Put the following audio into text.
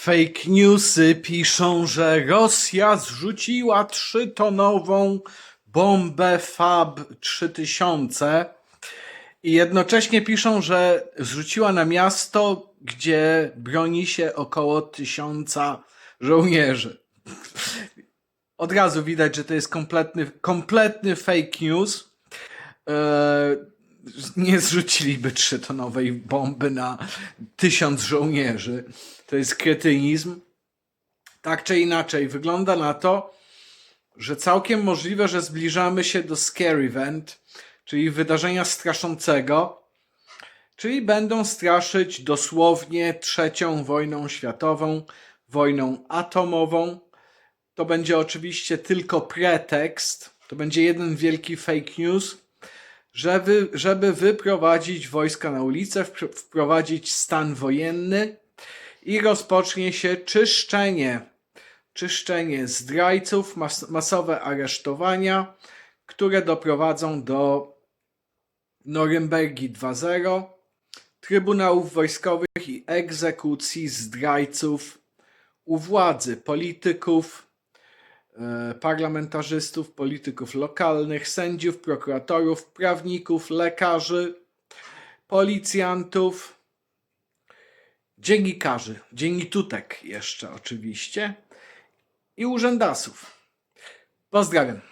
Fake newsy piszą, że Rosja zrzuciła trzytonową bombę Fab 3000 i jednocześnie piszą, że zrzuciła na miasto, gdzie broni się około tysiąca żołnierzy. Od razu widać, że to jest kompletny, kompletny fake news. Nie zrzuciliby trzytonowej bomby na tysiąc żołnierzy. To jest kretynizm. Tak czy inaczej, wygląda na to, że całkiem możliwe, że zbliżamy się do Scary Event, czyli wydarzenia straszącego, czyli będą straszyć dosłownie trzecią wojną światową, wojną atomową. To będzie oczywiście tylko pretekst, to będzie jeden wielki fake news, żeby, żeby wyprowadzić wojska na ulicę, wpr- wprowadzić stan wojenny i rozpocznie się czyszczenie. Czyszczenie zdrajców, mas- masowe aresztowania, które doprowadzą do Norymbergi 2.0, trybunałów wojskowych i egzekucji zdrajców u władzy, polityków, parlamentarzystów, polityków lokalnych, sędziów, prokuratorów, prawników, lekarzy, policjantów, dziennikarzy, dziennitutek jeszcze oczywiście i urzędasów. Pozdrawiam.